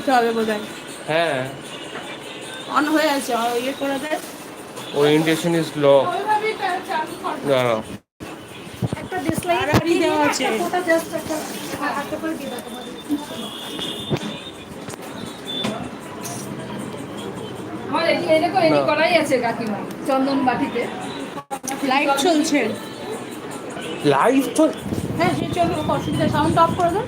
দিতে হবে বোধহয়। হ্যাঁ। অন হয়ে আছে আর ইয়ে করে দেয় ওরিয়েন্টেশন ইজ লো দাঁড়াও একটা দেওয়া আছে। এই দেখো এই করাই আছে কাকিমা চন্দন বাটিতে। লাইট চলছে। লাইট তো হ্যাঁ সে চলবে অসুবিধা সাউন্ড অফ করে দাও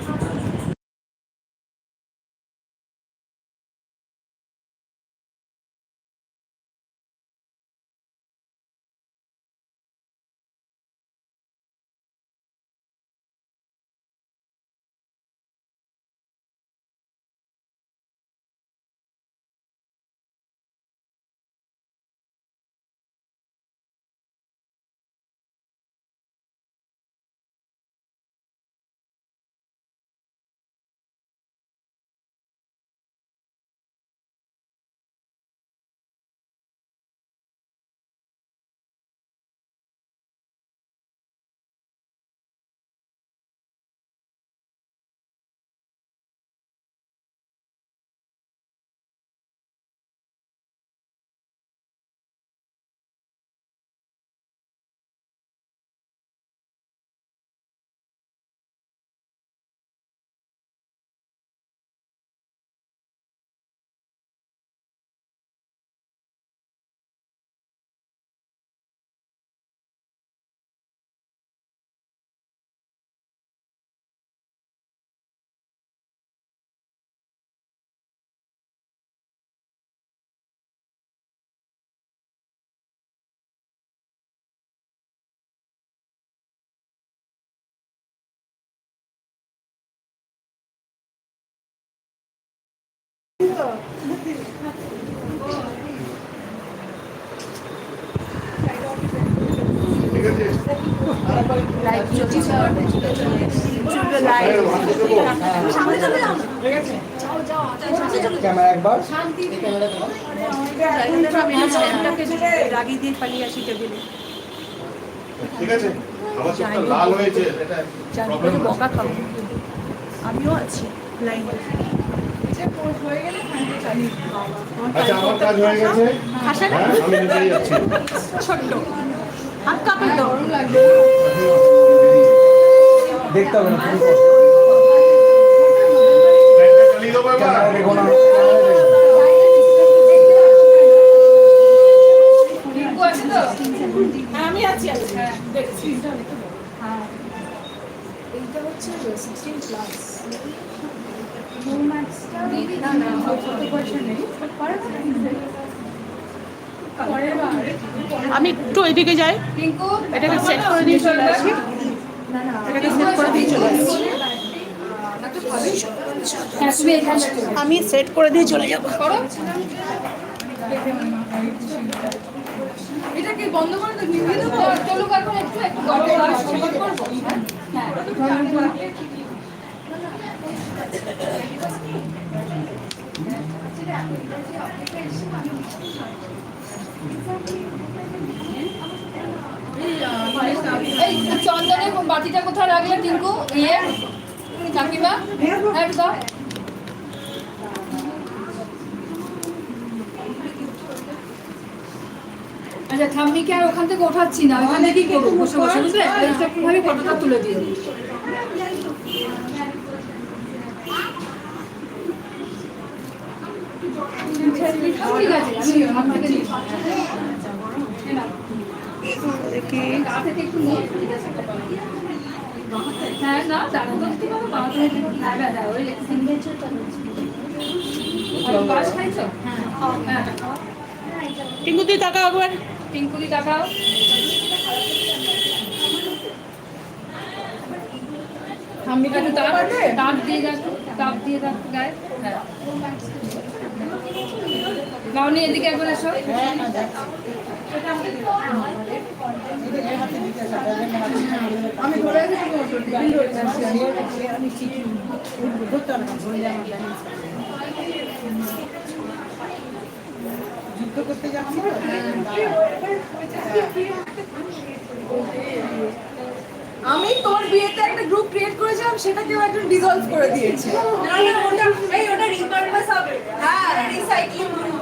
ক্যামেরা একবার। রাগি দিয়ে পালিয়ে আসি টেবিলে ঠিক আছে? আমার চোখটা লাল হয়েছে। জানি করে বকা খাব। আমিও আছি। লাইনে আচ্ছা আমার কাজ হয়ে গেছে। হ্যাঁ আমি নিজেই যাচ্ছি। ছোট্ট। হাত কাপড় দাও দেখতে হবে না তুমি চালিয়ে দেবো এবার। দেখো না। রিঙ্কু আছে হ্যাঁ, আছি। হ্যাঁ। দেখছি এইটা হচ্ছে সিক্সটিন আমি একটু এদিকে যাই এটাকে সেট করে দিয়ে চলে আসি এটাকে সেট করে দিয়ে চলে আসি হ্যাঁ আমি সেট করে দিয়ে চলে যাব এটা কি বন্ধ করে দেবো চলুক এখন একটু একটু গরম গরম করব হ্যাঁ এই চন্দনের বাটিটা কোথায় রাখলে, টিঙ্কু? ইয়ে? কাকিমা? হ্যাঁ একটু দাও। আচ্ছা ঠাম্মিকে আর ওখান থেকে ওঠাচ্ছি না। ওখানে কি করব? বসে বসে, বুঝলে? ফটোটা তুলে দিয়ে দিই ঠিক আছে আমি হাত থেকে দিচ্ছি। এই নাও। দেখি গা থেকে একটু নিয়ে, ঠিক আছে? হ্যাঁ, না, দাঁড়াতে দিতে পারো, বাবা তো একটু হ্যাঁ, হ্যাঁ, হ্যাঁ, ওই signature-টা হচ্ছে। আর বাস খাইছো? হ্যাঁ। টিঙ্কু দিয়ে টাকা একবার। টিঙ্কুলি তাকাও। ঠাম্মিকে একটু তাপ দিয়ে দেখো তাপ দিয়ে দেখো গায়ে। হ্যাঁ। মামনি এদিকে একবার এসো। আমি ধরে হবে না যুদ্ধ করতে যাব আমি তোর বিয়েতে একটা গ্রুপ ক্রিয়েট করেছিলাম সেটা কেউ একজন ডিসলভ করে দিয়েছে। এই ওটা রিপারপাস সিরিয়ারে তো আচ্ছা আমি আশীর্বাদ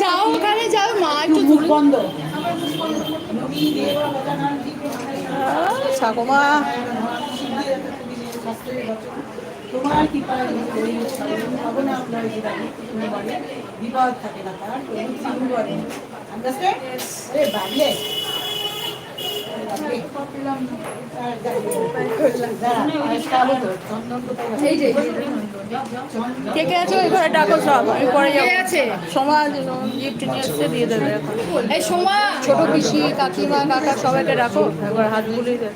যাও ওখানে যাও মা একটু মুখ বন্ধ। ঠাকুমা। তোমার কি পারে আপনার বিপদ থাকে না তার কে কে আছে? ওই ঘরে ডাকো সব। আমি পরে যাব। আছে? গিফট নিয়ে এসে দিয়ে দেবে এই সোমা। ছোট পিসি কাকিমা কাকা সবাইকে ডাকো। একবার হাত বুলিয়ে দেবে।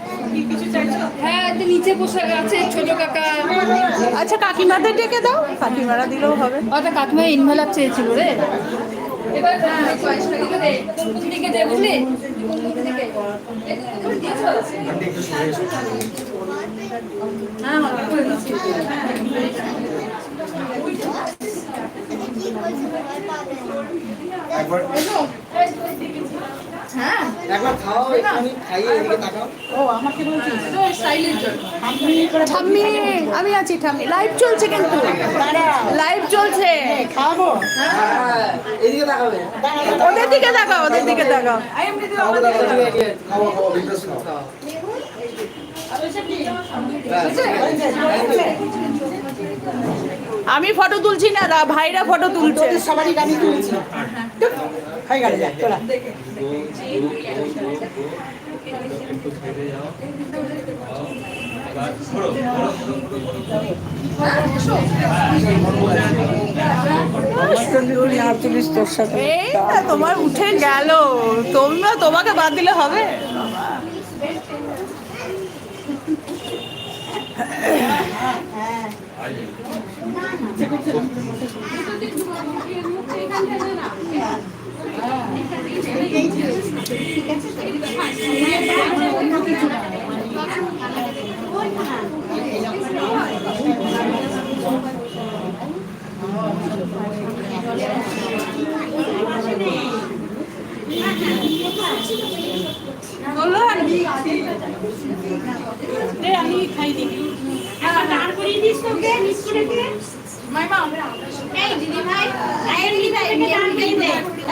হ্যাঁ নিচে বসে আছে ছোট কাকা। আচ্ছা কাকিমাদের ডেকে দাও। কাকিমারা দিলেও হবে। ওটা কাকিমা ইনভেলাপ চেয়েছিল রে। এবার হ্যাঁ, দিকে দে দিকে দে বুঝলি? হ্যাঁ, হ্যাঁ, দিচ্ছি। একবার হ্যাঁ। একবার খাও একটুখানি খাইয়ে এদিকে তাকাও। ও আমাকে বলছিস তো স্টাইলের জন্য। আপনি করে ঠাম্মি আমি আছি ঠাম্মি। লাইভ চলছে কিন্তু। লাইভ চলছে। খাব? এদিকে তাকাবে। ওদের দিকে তাকাও ওদের দিকে তাকাও। খাওয়া খাওয়া বিন্দাস খাও আমি ফটো তুলছি না ভাইরা ফটো তুলছে। সবারই গাড়ি তুলছি। হয়ে তোমার উঠে গেল। তোমরা তোমাকে বাদ দিলে হবে? আমি খাইনি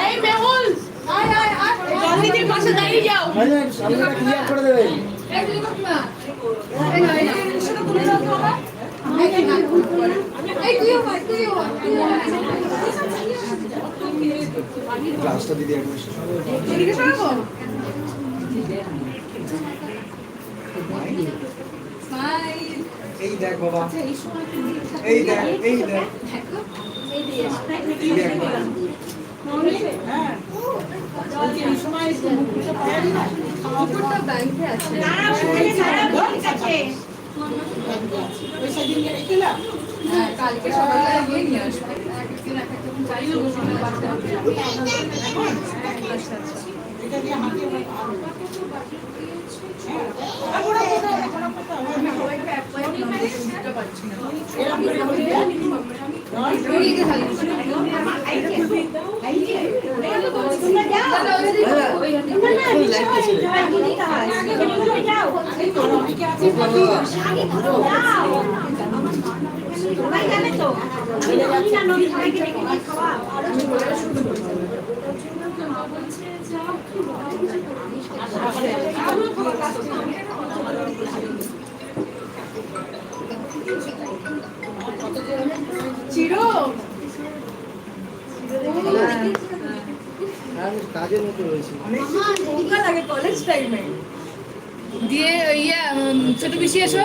এই মেহুল আয় আয় আয় জলদিতে পাশে দাঁড়িয়ে যাও মানে সামনেটা ক্লিয়ার করে দেবে এই দিদি কাকিমা এই না এই না সেটা তুলে দাও তো আমার এই যে না এই তুইও ভাই তুইও তুইও গ্লাসটা দিদি একবার এদিকে সরাবো স্মাইল এই দেখ বাবা। এই দেখ এই দেখ। এই দেখ হ্যাঁ। হ্যাঁ। কালকে গিয়ে নিয়ে আসবে। একদিন এক একটা চাইলেও সময় ওরা কোথায় আমি সবাইকে এক পয়েন্ট কাজের মতো রয়েছে। কলেজ টাইমে দিয়ে ইয়া ছোট পিসি এসো।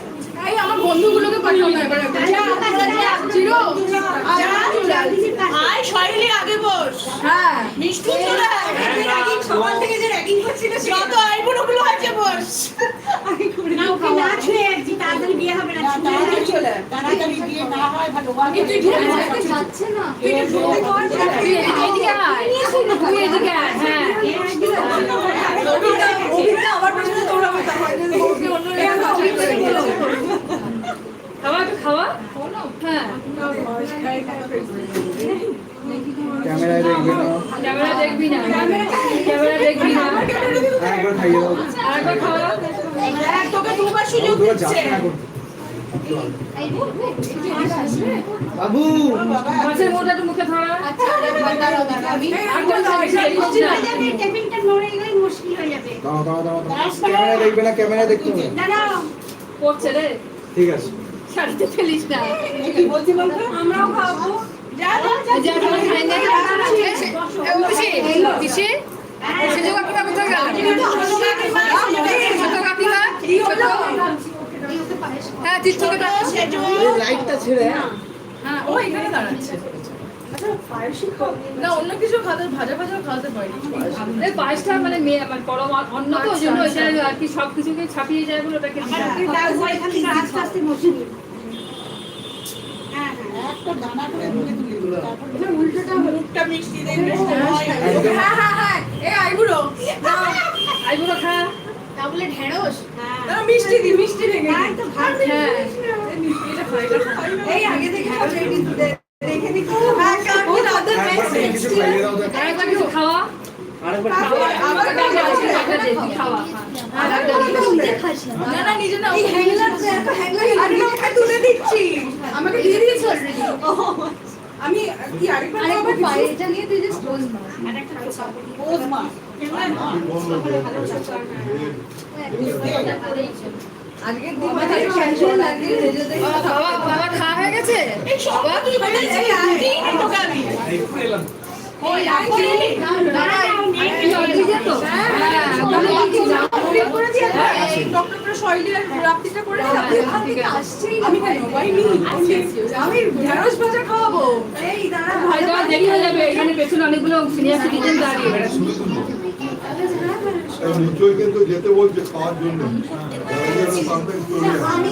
এই আমার বন্ধুগুলোকে পাঠাও না এবার চিরো আয়, শৈলী আগে বস। হ্যাঁ। মিষ্টি চলে। সকাল থেকে যে র্যাগিং করছিল যত আইবুড়োগুলো আছে বস তাড়াতাড়ি বিয়ে হবে না তাড়াতাড়ি চলে তাড়াতাড়ি বিয়ে না হয় ভালো তুই যাচ্ছে না তুই এদিকে আয় তুই এদিকে আয় হ্যাঁ অভিজ্ঞতা আমার পেছনে দৌড়াবে তখন ওকে অন্য খাওয়া খাওয়া হ্যাঁ ক্যামেরায় দেখবে না ক্যামেরা দেখবি না ক্যামেরা দেখবি না একবার খাইয়ে দাও আরেকবার খাওয়া তোকে দুবার সুযোগ দিচ্ছে বাবু মাছের মোটা একটু মুখে ধরা দাও দাও দাও ক্যামেরা দেখবে না ক্যামেরা দেখতে হবে পড়ছে রে ঠিক আছে শাড়িতে ফেলিস না কি বলছি বলতো আমরাও খাব অন্য কিছু খাতে ভাজা ভাজা খাওয়াতে পারি মেয়ে মানে অন্ন তো ওই আর কি সব কিছুকে ছাপিয়ে যায় মুখটা মিষ্টি দেখবে হ্যাঁ হ্যাঁ হ্যাঁ। এ আইবুড়ো। আইবুড়ো খা। না মিষ্টি দি মিষ্টি রেখে হ্যাঁ। এই আগে থেকে কিন্তু দেখে নি হ্যাঁ কাকি রাতে একবার কিছু খাইয়ে দাও তো আরেকবার কিছু খাওয়া। আরেকবার আবার খাওয়া। না না নিজে না হ্যাংলার এত হ্যাংলার আরে তুলে দিচ্ছি আমাকে দিয়ে দিয়েছ অলরেডি আমি কি আরেকবার আরেকবার পাই এটা নিয়ে তুই জাস্ট ক্লোজ মার ওজ মা আজকে দিমাগে ক্যান্সেল লাগে রেজে বাবা বাবা খাওয়া হয়ে গেছে বাবা তুই বলেছিস আন্টি তোকে আমি ওই আন্টি ডক্টর শৈলী আর রাত্রিটা করে আমি কেন বাইনি আমি ঢেঁড়স ভাজা খাওয়াবো। এই দাঁড়া হয়তো আর দেরি হয়ে যাবে এখানে পেছনে অনেকগুলো সিনিয়র সিটিজেন দাঁড়িয়ে নিশ্চয়ই কিন্তু যেতে বলছে খাওয়ার জন্য। আমি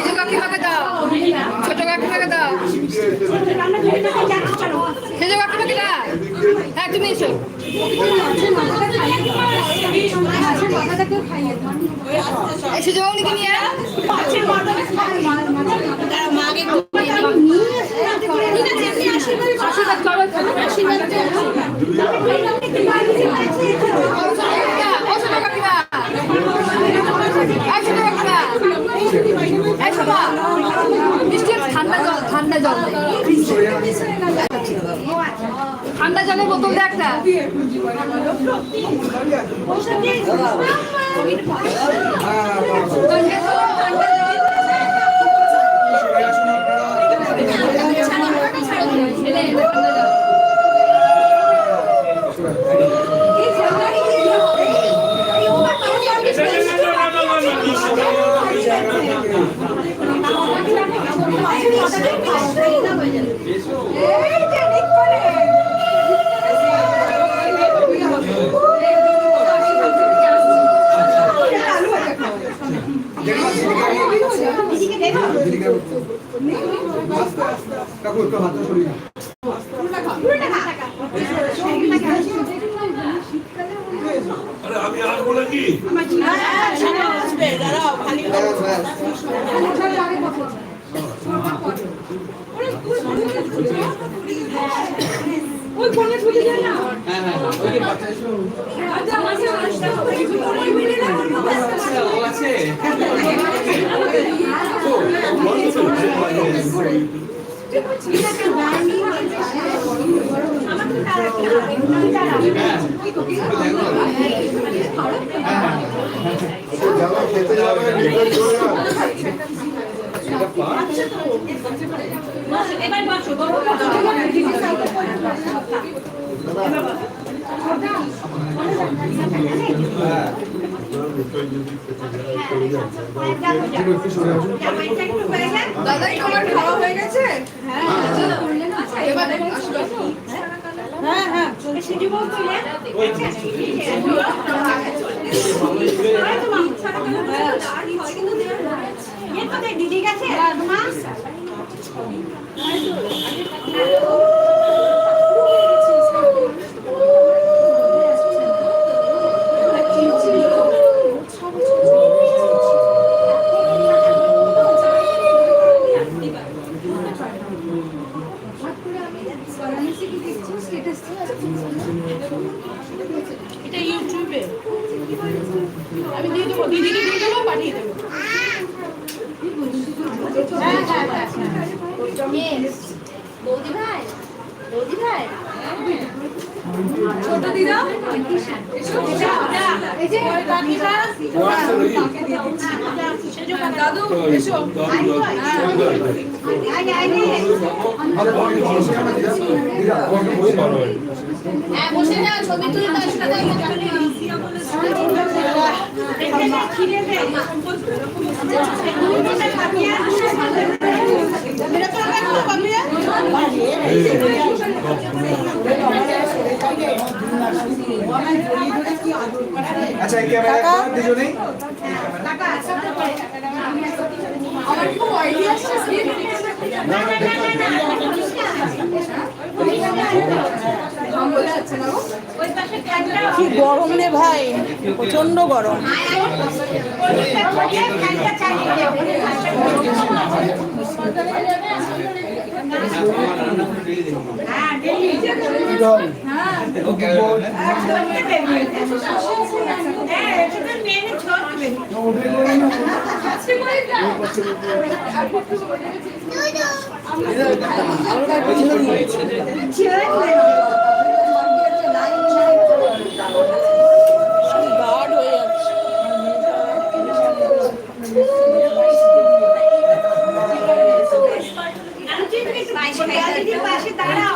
কাকিমাকে দাও? ছোট কাকিমাকে দাও? সেজু কাকিমাকে দাও? হ্যাঁ তুমি এসো। এই সেজু কাকিমাকে নিয়ে আশীর্বাদ করো আশীর্বাদ করো ও ছোট কাকিমা এই ছোট কাকিমা এই শোনো মিষ্টি ঠান্ডা জল ঠান্ডা জল দে। ঠান্ডা জলের বোতল একটা কাকু একটু হাতটা সরিয়ে দাও। ব্যাস, ব্যাস। ও ওই কোণে ঢুকে যায় না হ্যাঁ হ্যাঁ ওই যে বাচ্চা ছিল আচ্ছা আমাকে আসতে হবে ওই মিলে না করব ও আছে যারা খেতে যাবে এবার বাঁচো বাবা হ্যাঁ হ্যাঁ দিদি গেছে তোমার এটা ইউটিউবে আমি দিয়ে দেবো দিদিকে দিয়ে দেবো পাঠিয়ে দেবো বৌদি ভাই বৌদি ভাই ছোট দিদা এই যে কাকিটা দাদু এসো আগে আগে হ্যাঁ বসে যা ছবি তুলে তার সাথে আচ্ছা ক্যামেরা দুজনেই? আমার খুব কি গরম রে ভাই? প্রচণ্ড গরম। হয়ে পাশে দাঁড়াও।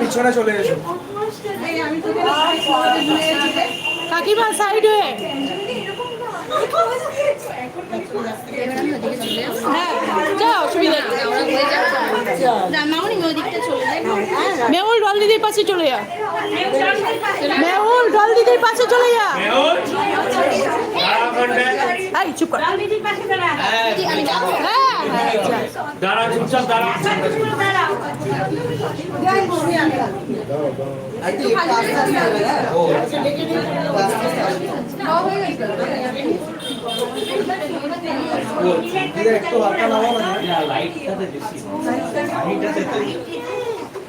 পিছনে চলে এসো কাকিমা সাইড হয়ে হ্যাঁ যা অসুবিধা নেই। মামনি ওদিকটা চলে যায় মেহুল ডল দিদির পাশে চলে যা। মেহুল? ডল দিদির পাশে চলে যা এই চুপ কর। হ্যাঁ হ্যাঁ যা। দাঁড়া। চুপচাপ দাঁড়া দিদা একটু হাতটা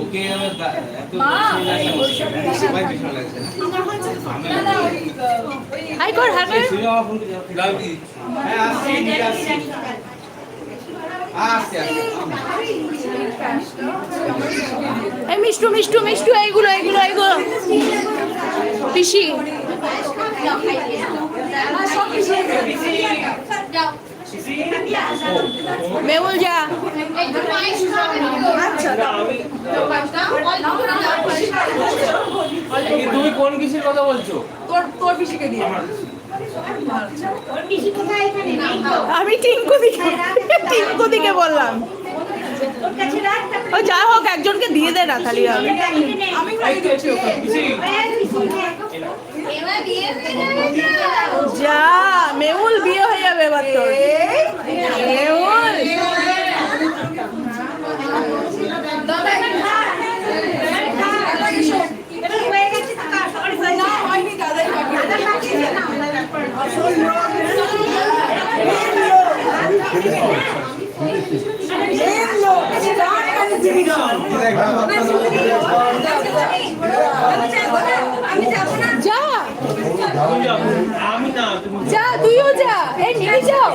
ওকে এত হাই কর। দি। হ্যাঁ। এই মিষ্টু মিষ্টু মিষ্টু এইগুলো এইগুলো এইগুলো। পিসি। মেহুল যা। এই তুমি কোন কিসের কথা বলছো? তোর তোর পিসিকে দিয়ে। আমি টিঙ্কু দিকে টিঙ্কু দিকে বললাম। ও যা হোক একজনকে দিয়ে দে না খালি আমি যা। মেহুল বিয়ে হয়ে যাবে এবার তোর মেহুল যাও। আমি যা, তুইও যা। এই, নিয়ে যাও।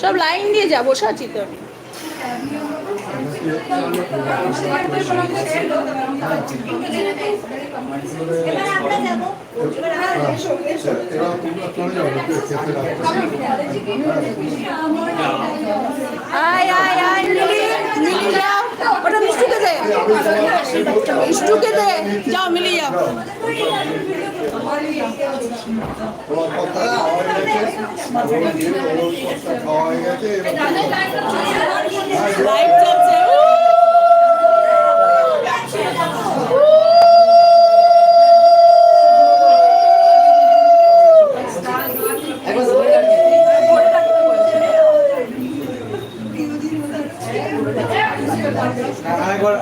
সব লাইন দিয়ে যা, বসে আছি তো এবার আমরা যাব এবার আমরা এরা তোমরা চলে যাও খেতে আয় আয় আয় মিলি মিলি যাও ওটা মিষ্টুকে দে মিষ্টুকে দে যাও মিলি যাও তোমার কথা বলো।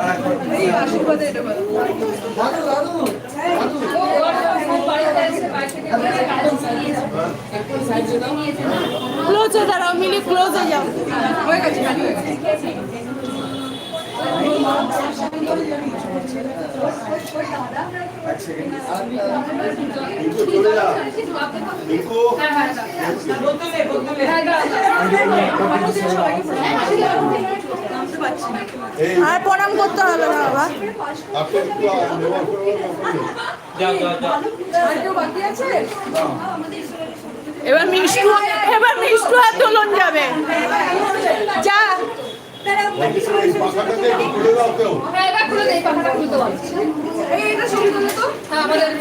ক্লোজে দাঁড়াও মিলি ক্লোজে যাও হয়ে গেছে হয়ে গেছে। কিন্তু চলে যা কিন্তু এই আর প্রণাম করতে হবে না বাবা। এবার মিষ্টু এবার মিষ্টু আর দোলন যাবে। যা। খুলে দাও কেউ এটা ছবি তুলে তো। মামি আর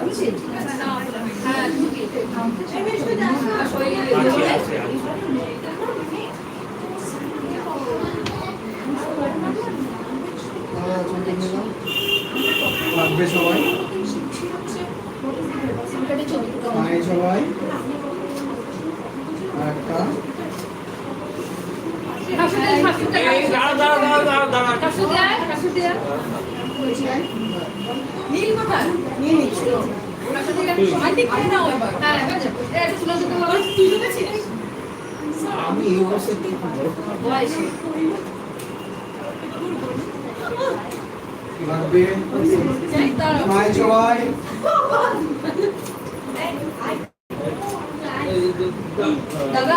আছি। থাকবে সবাই। সবাই। একটা। আমি দাদা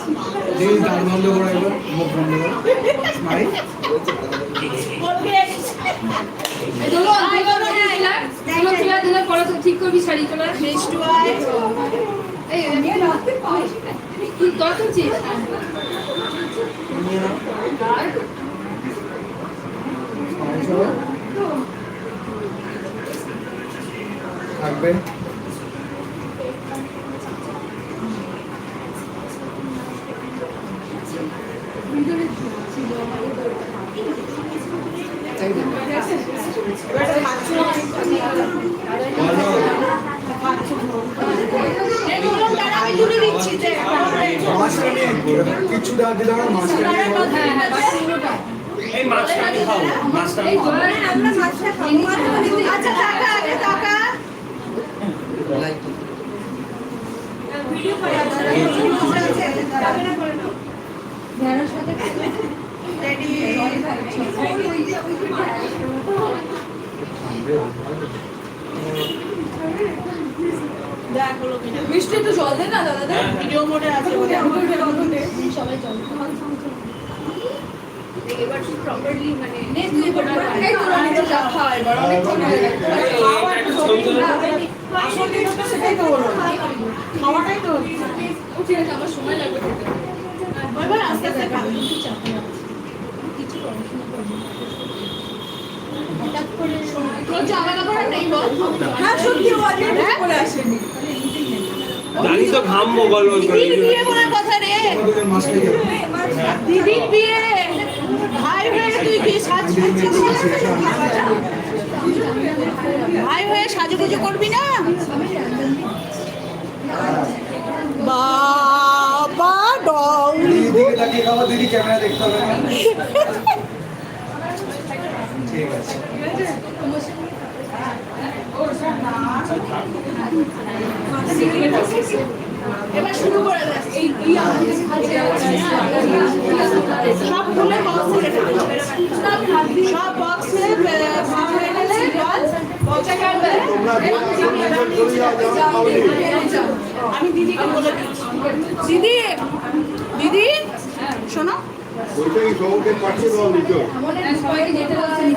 দিদি দাঁত বন্ধ করো এবার মুখ বন্ধ করো স্মাইল ঠিক করবি শাড়ি কত চিস থাকবে আমি তুলে দিচ্ছি যে মাছটা নিয়ে কিছু দাও দিলে আমার মাছটা। এই মাছটা আমি খাব মাছটা আমি খাব আমরা মাছটা খাব। আচ্ছা টাকা আগে টাকা। ভিডিও করে মিষ্টি একটু জল দে না দাদা দে ভিডিও মোডে আছে বলে। এই তো রানী তো চা খাওয়া এবার অনেকক্ষণ হয়ে গেছে। একটু ছবি তুলে আসলে তো সেটাই তো বলো খাওয়াটাই তো। ঠিক আছে আমার সময় লাগবে খেতে। এবার আস্তে আস্তে খাব তোর জামা কাপড় নেই বল? হ্যাঁ সত্যি কিছু করে আসেনি। জানি তো ঘামবো করে বিয়ে বলার কথা রে। দাও। দিদির বিয়ে। ভাই হয়ে তুই কি সাজছিস ভাই হয়ে সাজুগুজু করবি না? বাবা ডং দিদির দিকে তাকিয়ে খাওয়া দিদি ক্যামেরা দেখতে হবে ঠিক আছে। এবার শুরু করে এই এই আমাদের সব খুলে বক্সে সব বক্সে ভাগ হয়ে গেলে জল বক্সে কাটবে তোমরা চলে যাও যাও খাওনি আমি দিদিকে বলে দিচ্ছি দিদি দিদি শোনো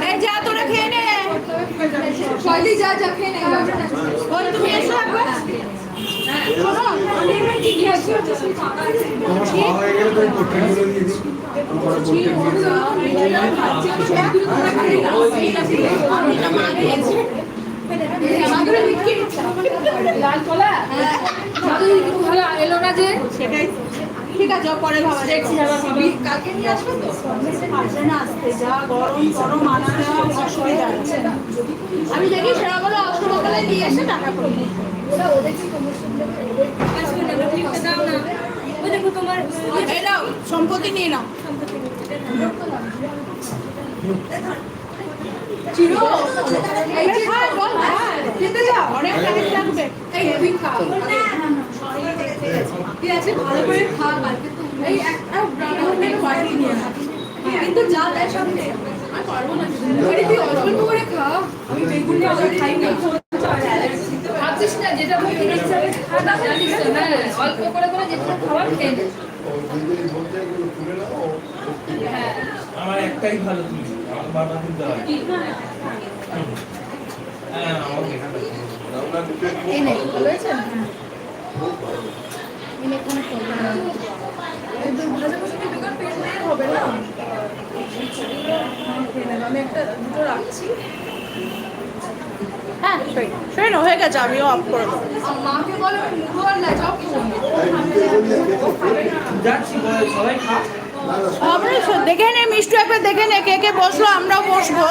এই যা তোরা খেয়ে নে। শৈলী যা যা খেয়ে নে ওই তুমি এসো একবার। হয়ে লাল কলা? ভালো এলো না যে? সেটাই। ঠিক আছে পরে ভাবা দেখছি কালকে নিয়ে আসবে তো? পারছে না আসতে যা গরম গরম আনতে অসুবিধা হচ্ছে আমি দেখি সেরা বলে অষ্টমকালে নিয়ে এসে টাকা করব সম্পত্তি নিয়ে নাও। এই যে বল, খাই। অনেক টাইম লাগবে। এই তুই আছে ভালো করে খা কালকে তো এই একটা ব্রাউন বাড়ি নিয়ে না কিন্তু যা দেয় সব দে আর পারব না। আরে তুই অল্প অল্প করে খা। আমি বেগুন ভাজা খাই না। ভাবছিস না যেটা তুই ইচ্ছা হবে খাওয়া জানিস তো হ্যাঁ অল্প করে করে যেটা খাবার খেয়ে নে। বলতে আমার একটাই ভালো তুমি। আমার বাবা তুলতে হয় হ্যাঁ আমাকে এখানে আমরা নিতে ভাজা ভাজা কি বেগুন পেট হবে না? আমি একটা দুটো রাখছি। হ্যাঁ সেই হয়ে গেছে আমিও অফ করে দেবো। মাকে বলো মুখো আর লেচাও খেয়ে সবাই খা আমরা দেখে নে মিষ্টি একবার দেখে নে কে কে বসল আমরাও বসবো।